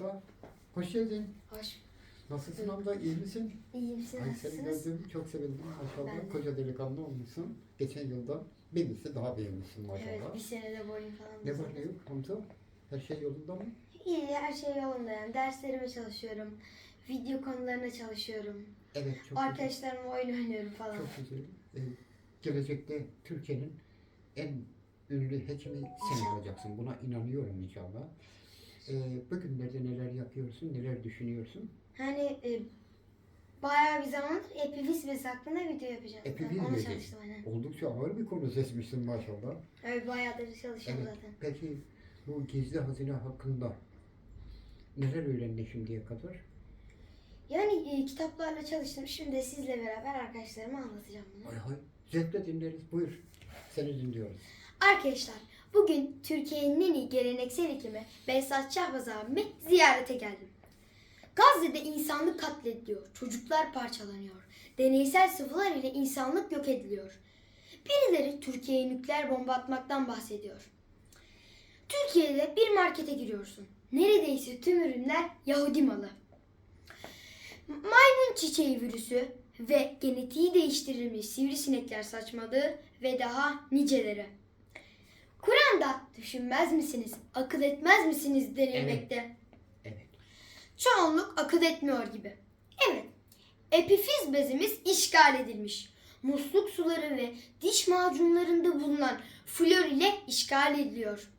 abla. Hoş geldin. Hoş. Nasılsın abla? İyi misin? İyiyim siz Ay seni nasılsınız? gördüm. Çok sevindim maşallah. Ben de. Koca delikanlı olmuşsun. Geçen yılda birisi daha beğenmişsin maşallah. Evet bir senede boyun falan. Ne var ne yok Hamza? Her şey yolunda mı? İyi her şey yolunda yani. Derslerime çalışıyorum. Video konularına çalışıyorum. Evet çok güzel. Arkadaşlarımla oyun oynuyorum falan. Çok güzel. Ee, gelecekte Türkiye'nin en ünlü hekimi sen olacaksın. Buna inanıyorum inşallah. Ee, bugünlerde neler yapıyorsun, neler düşünüyorsun? Hani e, bayağı bir zamandır epivis bezi hakkında video yapacağım. Ben ona bezi. çalıştım aynen. Oldukça ağır bir konu seçmişsin maşallah. Evet bayağıdır çalışıyorum Evet. zaten. Peki bu gizli hazine hakkında neler öğrendin şimdiye kadar? Yani e, kitaplarla çalıştım. Şimdi de sizle beraber arkadaşlarıma anlatacağım bunu. Hay hay. Zevkle dinleriz. Buyur. Seni dinliyoruz. Arkadaşlar bugün Türkiye'nin en iyi geleneksel hekimi Behzat Şahbaz abimi ziyarete geldim. Gazze'de insanlık katlediliyor, çocuklar parçalanıyor, deneysel sıvılar ile insanlık yok ediliyor. Birileri Türkiye'ye nükleer bomba atmaktan bahsediyor. Türkiye'de bir markete giriyorsun. Neredeyse tüm ürünler Yahudi malı. Maymun çiçeği virüsü ve genetiği değiştirilmiş sivrisinekler saçmalığı ve daha niceleri. Kur'an'da düşünmez misiniz, akıl etmez misiniz denilmekte. Evet. Çoğunluk akıl etmiyor gibi. Evet, epifiz bezimiz işgal edilmiş. Musluk suları ve diş macunlarında bulunan flor ile işgal ediliyor.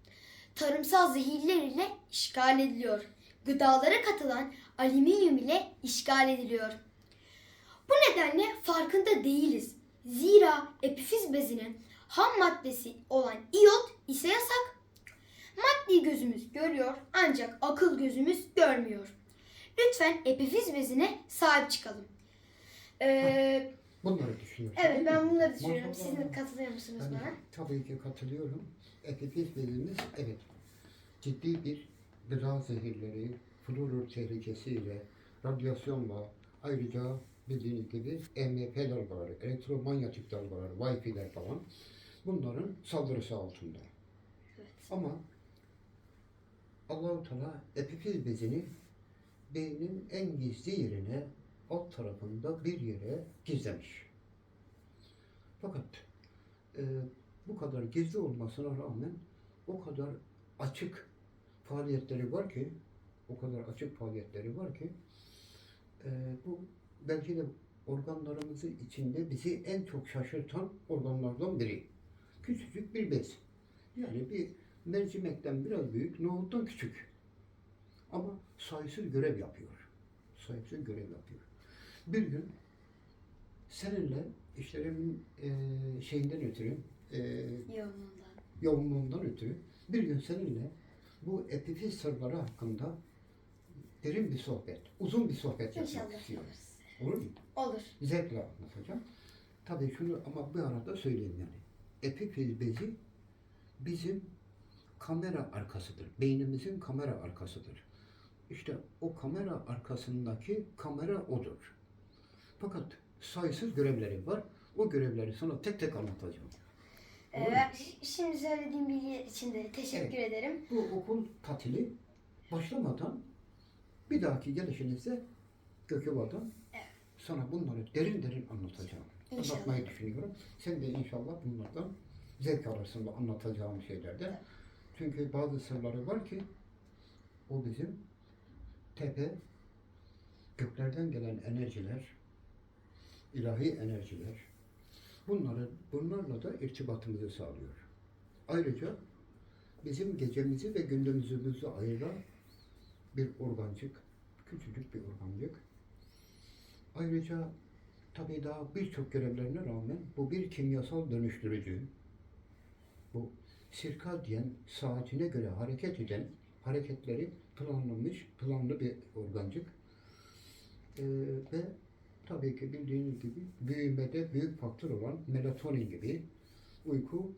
Tarımsal zehirler ile işgal ediliyor. Gıdalara katılan alüminyum ile işgal ediliyor. Bu nedenle farkında değiliz. Zira epifiz bezinin ham maddesi olan iyot ise yasak. Maddi gözümüz görüyor ancak akıl gözümüz görmüyor. Lütfen epifiz bezine sahip çıkalım. Ee, Bunları düşünüyorsun. evet ben bunları düşünüyorum. Siz de katılıyor musunuz Ben bana? tabii ki katılıyorum. Epifiz bezimiz evet ciddi bir gıda zehirleri, florür tehlikesiyle, radyasyonla, ayrıca bildiğiniz gibi EMP dalgaları, elektromanyetik dalgalar, Wi-Fi'ler falan bunların saldırısı altında. Evet. Ama Allahu Teala epifiz bezini beynin en gizli yerine alt tarafında bir yere gizlemiş. Fakat e, bu kadar gizli olmasına rağmen o kadar açık faaliyetleri var ki o kadar açık faaliyetleri var ki e, bu belki de organlarımızın içinde bizi en çok şaşırtan organlardan biri. Küçücük bir bez. Yani bir mercimekten biraz büyük, nohuttan küçük. Ama sayısız görev yapıyor. Sayısız görev yapıyor. Bir gün seninle işlerimin e, şeyinden ötürü, e, Yoğunluğundan. yoğunluğundan ötürü bir gün seninle bu epifiz sırları hakkında derin bir sohbet, uzun bir sohbet yapmak yaparız. Olur mu? Olur. Zevkle anlatacağım. Tabii şunu ama bir arada söyleyeyim yani. Epifiz bezi bizim kamera arkasıdır. Beynimizin kamera arkasıdır. İşte o kamera arkasındaki kamera odur. Fakat sayısız görevleri var. O görevleri sana tek tek anlatacağım. Ee, Olur mu? şimdi söylediğim bilgi için de teşekkür ederim. Bu okul tatili başlamadan bir dahaki gelişinizde Gököva'dan sana bunları derin derin anlatacağım. İnşallah. Anlatmayı düşünüyorum. Sen de inşallah bunlardan zevk bu anlatacağım şeylerde. Çünkü bazı sırları var ki o bizim tepe göklerden gelen enerjiler, ilahi enerjiler bunları bunlarla da irtibatımızı sağlıyor. Ayrıca bizim gecemizi ve gündüzümüzü ayıran bir organcık, küçücük bir organcık. Ayrıca tabii daha birçok görevlerine rağmen bu bir kimyasal dönüştürücü. Bu sirkadyen saatine göre hareket eden hareketleri planlanmış, planlı bir organcık. Ee, ve tabii ki bildiğiniz gibi büyümede büyük faktör olan melatonin gibi uyku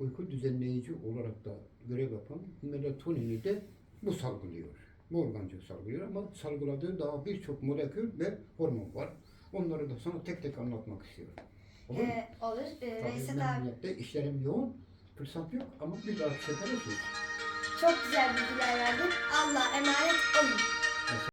uyku düzenleyici olarak da görev yapan melatonini de bu salgılıyor. Bu organcık salgılıyor ama salgıladığı daha birçok molekül ve hormon var. Onları da sana tek tek anlatmak istiyorum. Olur mu? Ee, olur. Ee, Tabii abi memnuniyetle işlerim yoğun, fırsat yok ama bir dahaki sefere söz. Çok güzel bilgiler verdin. Allah emanet olun.